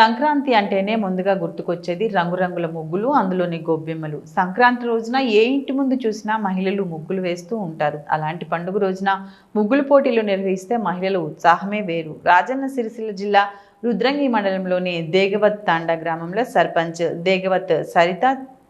సంక్రాంతి అంటేనే ముందుగా గుర్తుకొచ్చేది రంగురంగుల ముగ్గులు అందులోని గొబ్బెమ్మలు. సంక్రాంతి రోజున ఏ ఇంటి ముందు చూసినా మహిళలు ముగ్గులు వేస్తూ ఉంటారు. అలాంటి పండుగ రోజున ముగ్గులు పోటీలు నిర్వహిస్తే మహిళల ఉత్సాహమే వేరు. రాజన్న సిరిసిల్ల జిల్లా రుద్రంగి మండలంలోని దేగవత్ తాండా గ్రామంలో సర్పంచ్ దేగవత్ సరిత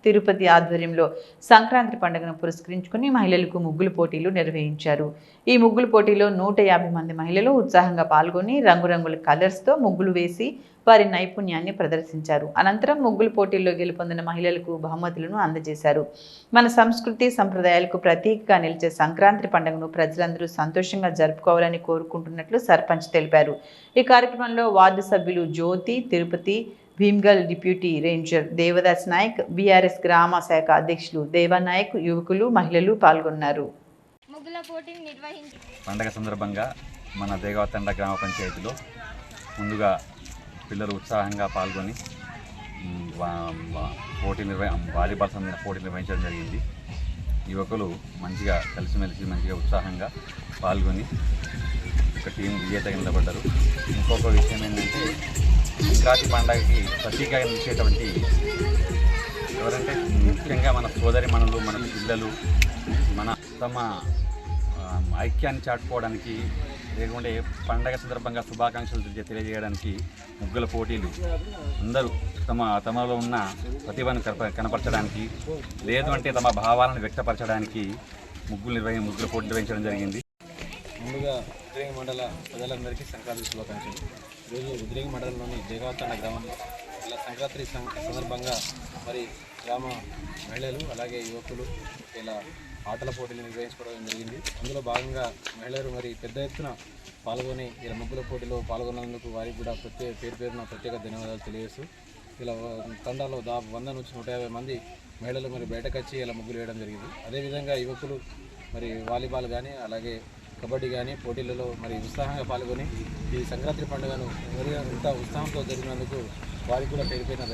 తిరుపతి ఆధ్వర్యంలో సంక్రాంతి పండుగను పురస్కరించుకుని మహిళలకు ముగ్గులు పోటీలు నిర్వహించారు. ఈ ముగ్గులు పోటీలో నూట యాభై మంది మహిళలు ఉత్సాహంగా పాల్గొని రంగురంగుల కలర్స్తో ముగ్గులు వేసి వారి నైపుణ్యాన్ని ప్రదర్శించారు. అనంతరం ముగ్గులు పోటీల్లో గెలుపొందిన మహిళలకు బహుమతులను అందజేశారు. మన సంస్కృతి సంప్రదాయాలకు ప్రతీకగా నిలిచే సంక్రాంతి పండుగను ప్రజలందరూ సంతోషంగా జరుపుకోవాలని కోరుకుంటున్నట్లు సర్పంచ్ తెలిపారు. ఈ కార్యక్రమంలో వార్డు సభ్యులు జ్యోతి తిరుపతి భీమ్గల్ డిప్యూటీ రేంజర్ దేవదాస్ నాయక్ బీఆర్ఎస్ గ్రామ శాఖ అధ్యక్షులు దేవానాయక్ యువకులు మహిళలు పాల్గొన్నారు. ముగ్గుల పోటీని నిర్వహించి పండగ సందర్భంగా మన దేగవతండ గ్రామ పంచాయతీలో ముందుగా పిల్లలు ఉత్సాహంగా పాల్గొని పోటీ నిర్వహి వాలీబాల్ సంబంధించిన పోటీ నిర్వహించడం జరిగింది. యువకులు మంచిగా కలిసిమెలిసి మంచిగా ఉత్సాహంగా పాల్గొని ఒక టీం విజేతగా నిలబడ్డారు. ఇంకొక విషయం సంక్రాంతి పండగకి ప్రతీకగా నిలిచేటువంటి ఎవరంటే ముఖ్యంగా మన సోదరి మనలు మన పిల్లలు మన తమ ఐక్యాన్ని చాటుకోవడానికి లేకుంటే పండగ సందర్భంగా శుభాకాంక్షలు తెలియజేయడానికి ముగ్గుల పోటీలు. అందరూ తమ తమలో ఉన్న ప్రతిభను కనప- కనపరచడానికి లేదు అంటే తమ భావాలను వ్యక్తపరచడానికి ముగ్గులు నిర్వహి ముగ్గుల పోటీ నిర్వహించడం జరిగింది. ముందుగా ఉద్రేగి మండల ప్రజలందరికీ సంక్రాంతి శుభాకాంక్షలు. ఈరోజు ఉద్రేగి మండలంలోని దేగావతాన గ్రామంలో ఇలా సంక్రాంతి సం- సందర్భంగా మరి గ్రామ మహిళలు అలాగే యువకులు ఇలా ఆటల పోటీలు నిర్వహించుకోవడం జరిగింది. అందులో భాగంగా మహిళలు మరి పెద్ద ఎత్తున పాల్గొని ఇలా ముగ్గుల పోటీలో పాల్గొన్నందుకు వారికి కూడా ప్రత్యేక పేరు పేరున ప్రత్యేక ధన్యవాదాలు తెలియజేస్తూ ఇలా తండాలో దా వంద నుంచి నూట యాభై మంది మహిళలు మరి బయటకు వచ్చి ఇలా ముగ్గులు వేయడం జరిగింది. అదేవిధంగా యువకులు మరి వాలీబాల్ కానీ అలాగే కబడ్డీ కానీ పోటీలలో మరి ఉత్సాహంగా పాల్గొని ఈ సంక్రాంతి పండుగను ఎంత ఉత్సాహంతో జరిగినందుకు వారికి కూడా పేరు పేరున